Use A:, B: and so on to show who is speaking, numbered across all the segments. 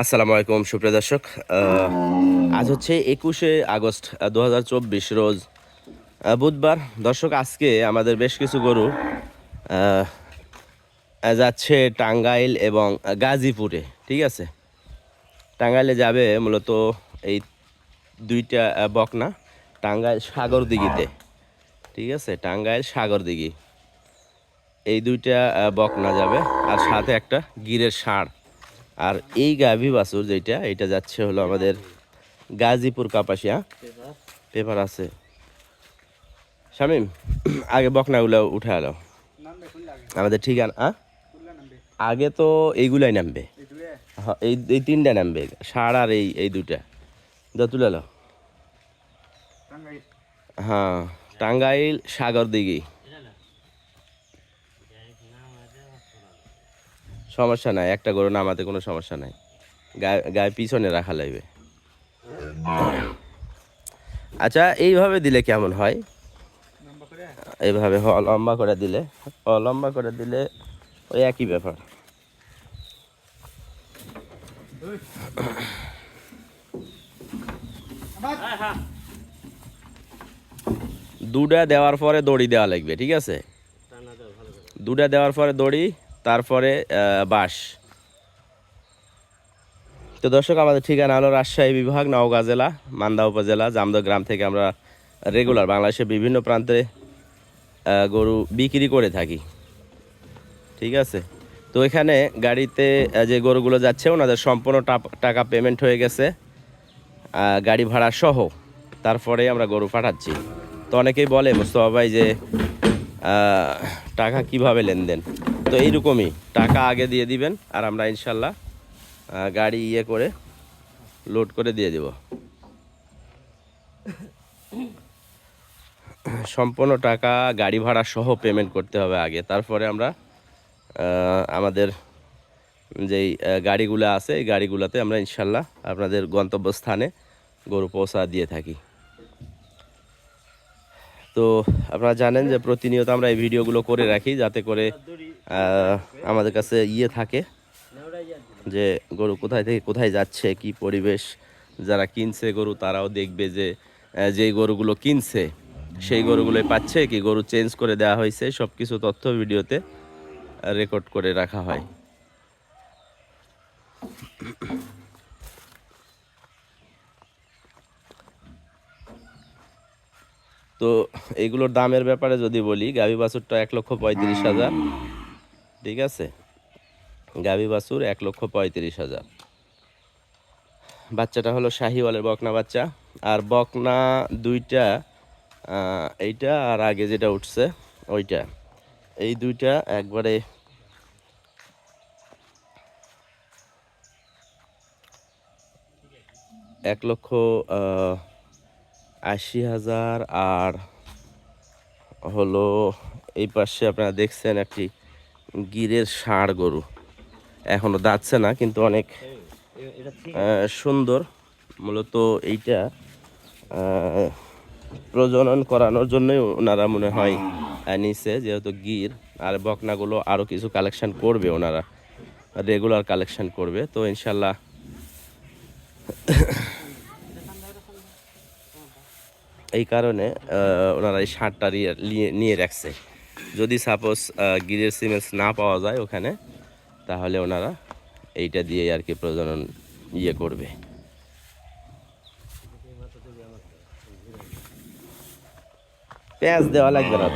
A: আসসালামু আলাইকুম, সুপ্রিয় দর্শক। আজ হচ্ছে একুশে আগস্ট দু হাজার চব্বিশ রোজ বুধবার। দর্শক, আজকে আমাদের বেশ কিছু গরু যাচ্ছে টাঙ্গাইল এবং গাজীপুরে, ঠিক আছে? টাঙ্গাইলে যাবে মূলত এই দুইটা বকনা। টাঙ্গাইল সাগর দিঘিতে। ঠিক আছে? টাঙ্গাইল সাগর দিঘি। এই দুইটা বকনা যাবে। আর সাথে একটা গিরের ষাঁড়। আর এই গাভী বাছুর যেটা এটা যাচ্ছে হলো আমাদের গাজীপুর কাপাসিয়া। পেপার আছে। শামিম, আগে বকনাগুলো উঠে আলো আমাদের ঠিকানা আগে তো এইগুলাই নামবে। এই এই তিনটা নামবে। ষাঁড় আর এই এই দুইটা দা তুলে আলো হ্যাঁ টাঙ্গাইল সাগর দিঘি। সমস্যা নাই একটা গরু নামাতে কোনো সমস্যা নাই। গায়ে গায়ে পিছনে রাখা লাগবে। আচ্ছা এইভাবে দিলে কেমন হয়? এইভাবে লম্বা করে দিলে লম্বা করে দিলে ওই একই ব্যাপার। দুটা দেওয়ার পরে দড়ি দেওয়া লাগবে, ঠিক আছে? দুটা দেওয়ার পরে দড়ি, তারপরে বাঁশ। তো দর্শক, আমাদের ঠিকানা হলো রাজশাহী বিভাগ, নওগাঁ জেলা, মান্দা উপজেলা, জামদহ গ্রাম থেকে আমরা রেগুলার বাংলাদেশের বিভিন্ন প্রান্তে গরু বিক্রি করে থাকি। ঠিক আছে? তো এখানে গাড়িতে যে গরুগুলো যাচ্ছে, ওনাদের সম্পূর্ণ টাকা পেমেন্ট হয়ে গেছে গাড়ি ভাড়া সহ। তারপরে আমরা গরু পাঠাচ্ছি। তো অনেকেই বলে, মুস্তফা ভাই, যে টাকা কীভাবে লেনদেন? তো এইরকমই, টাকা আগে দিয়ে দিবেন, আর আমরা ইনশাল্লাহ গাড়ি ইয়ে করে লোড করে দিয়ে দেব। সম্পূর্ণ টাকা গাড়ি ভাড়া সহ পেমেন্ট করতে হবে আগে। তারপরে আমরা আমাদের যেই গাড়িগুলো আছে, এই গাড়িগুলোতে আমরা ইনশাল্লাহ আপনাদের গন্তব্যস্থানে গরু পৌঁছা দিয়ে থাকি। তো আপনারা জানেন যে প্রতিনিয়ত আমরা এই ভিডিওগুলো করে রাখি, যাতে করে আমাদের কাছে ইয়ে থাকে যে গরু কোথায় থেকে কোথায় যাচ্ছে, কি পরিবেশ যারা কিনছে গরু, তারাও দেখবে যে যেই গরুগুলো কিনছে, সেই গরুগুলোই পাচ্ছে, কি গরু চেঞ্জ করে দেওয়া হয়েছে সব কিছু তথ্য ভিডিওতে রেকর্ড করে রাখা হয়। তো এইগুলোর দামের ব্যাপারে যদি বলি, গাভী বাছুরটা এক লক্ষ পঁয়ত্রিশ হাজার। ঠিক আছে? গাভী বাছুর এক লক্ষ পঁয়ত্রিশ হাজার। বাচ্চাটা হলো শাহিওয়ালের বকনা বাচ্চা। আর বকনা দুইটা এইটা আর আগে যেটা উঠছে, ওইটা। এই দুইটা একবারে এক লক্ষ আশি হাজার আর হলো এই পাশে আপনারা দেখছেন একটি গিরের ষাঁড় গরু। এখনও দাঁতছে না কিন্তু অনেক সুন্দর। মূলত এইটা প্রজনন করানোর জন্যই ওনারা মনে হয় নিছে যেহেতু গির আর বকনাগুলো আরও কিছু কালেকশন করবে ওনারা রেগুলার কালেকশন করবে, তো ইনশাল্লাহ এই কারণে ওনারা এই সারটা নিয়ে রাখছে। যদি সাপোজ গিরের সিমেন্টস না পাওয়া যায় ওখানে, তাহলে ওনারা এইটা দিয়ে আর কি প্রজনন ইয়ে করবে। পেঁয়াজ দেওয়া লাগবে না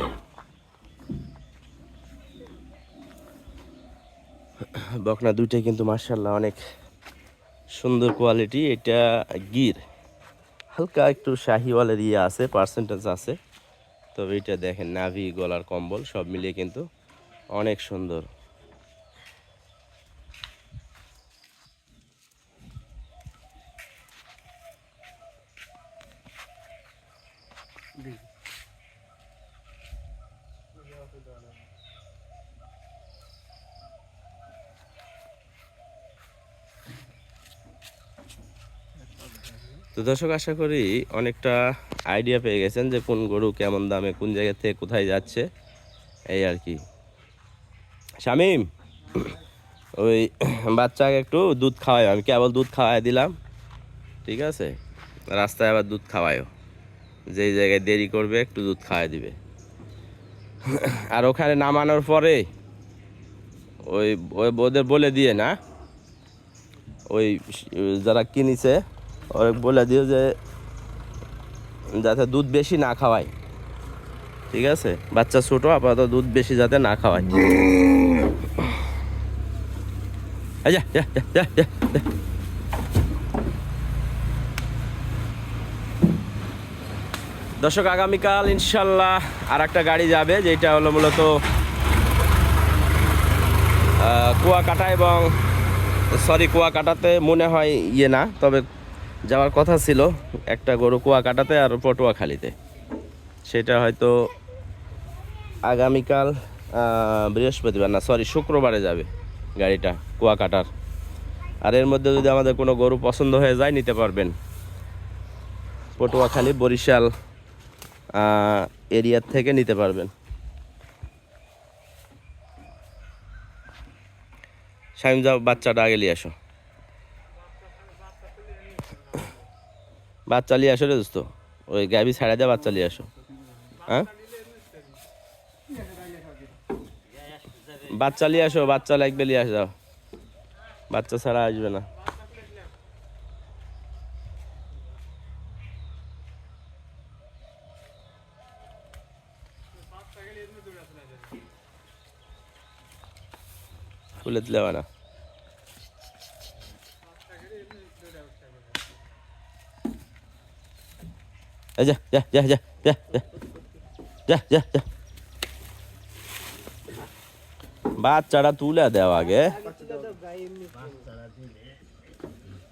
A: বকনা দুইটাই কিন্তু মার্শাল্লাহ অনেক সুন্দর কোয়ালিটি। এটা গির। হালকা একটু শাহিওয়ালের ইয়ে আছে পার্সেন্টেজ আছে। তবে এটা দেখেন, নাভি, গলার কম্বল, সব মিলিয়ে কিন্তু অনেক সুন্দর। Thank তো দর্শক, আশা করি অনেকটা আইডিয়া পেয়ে গেছেন যে কোন গরু কেমন দামে, কোন জায়গা থেকে কোথায় যাচ্ছে। এই আর কি। শামিম, ওই বাচ্চাকে একটু দুধ খাওয়াই। আমি কেবল দুধ খাওয়াই দিলাম? ঠিক আছে? রাস্তায় আবার দুধ খাওয়ায়ও। যেই জায়গায় দেরি করবে, একটু দুধ খাওয়াই দিবে। আর ওখানে নামানোর পরে ওই ওই ওদের বলে দিয়ে না, ওই যারা কিনেছে ওই বলে দিও যে যাতে দুধ বেশি না খাওয়ায়। ঠিক আছে? বাচ্চা ছোট, আপাতত দুধ বেশি যাতে না খাওয়ায়। দর্শক, আগামীকাল ইনশাল্লাহ আর একটা গাড়ি যাবে, যেটা হলো মূলত কুয়াকাটা এবং সরি কুয়াকাটাতে মনে হয় ইয়ে না, তবে যাওয়ার কথা ছিল একটা গরু কুয়াকাটাতে আর পটুয়াখালীতে সেটা হয়তো আগামীকাল বৃহস্পতিবার, না সরি শুক্রবারে যাবে গাড়িটা কুয়াকাটার আর এর মধ্যে যদি আমাদের কোনো গরু পছন্দ হয়ে যায়, নিতে পারবেন। পটুয়াখালী বরিশাল এরিয়ার থেকে নিতে পারবেন। সাইম যাও, বাচ্চাটা আগে নিয়ে আসো। বাচ্চা নিয়ে আসো রে দোস্ত। ওই গাবি ছাড়া দিয়ে বাচ্চা নিয়ে আসো। হ্যাঁ? বাচ্চা নিয়ে আসো, বাচ্চা লাগবে নিয়ে আস। যাও বাচ্চা ছাড়া আসবে না। খুলে দিলে না। এই যা যা যা যা যা যা যা যা যা বাচ্চাটা তুলে দাও আগে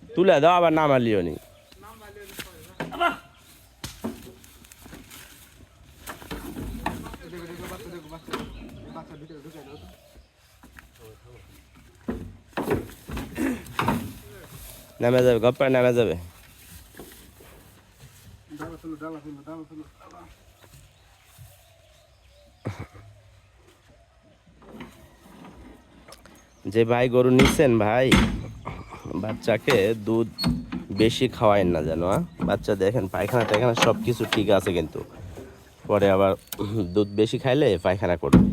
A: তুলে দাও আবার নামালিও নি নেমে যাবে গপ্পায় নেমে যাবে যে ভাই গরু নিচ্ছেন ভাই, বাচ্চাকে দুধ বেশি খাওয়ায়েন না যেন? বাচ্চা দেখেন, পায়খানা টায়খানা সব কিছু ঠিক আছে কিন্তু পরে আবার দুধ বেশি খাইলে পায়খানা করবে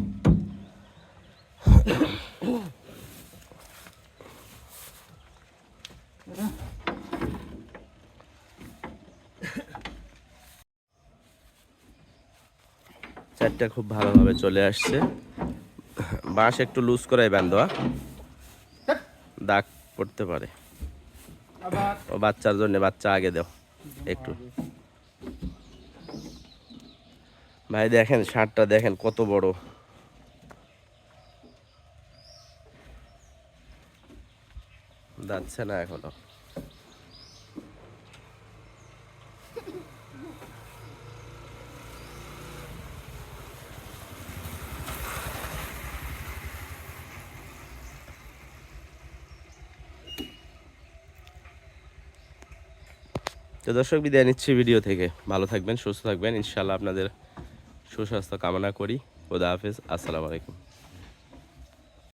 A: চারটা খুব ভালোভাবে চলে আসছে। বাঁশ একটু লুজ করাই বান্ধবা দাগ পড়তে পারে। ও বাচ্চার জন্য, বাচ্চা আগে দেও, একটু। ভাই দেখেন শার্টটা দেখেন, কত বড়। যাচ্ছে না এখনও। তো দর্শক, বিদায় নিচ্ছি ভিডিও থেকে। ভালো থাকবেন, সুস্থ থাকবেন। ইনশাল্লাহ আপনাদের সুস্বাস্থ্য কামনা করি। খোদা হাফেজ। আসসালামু আলাইকুম।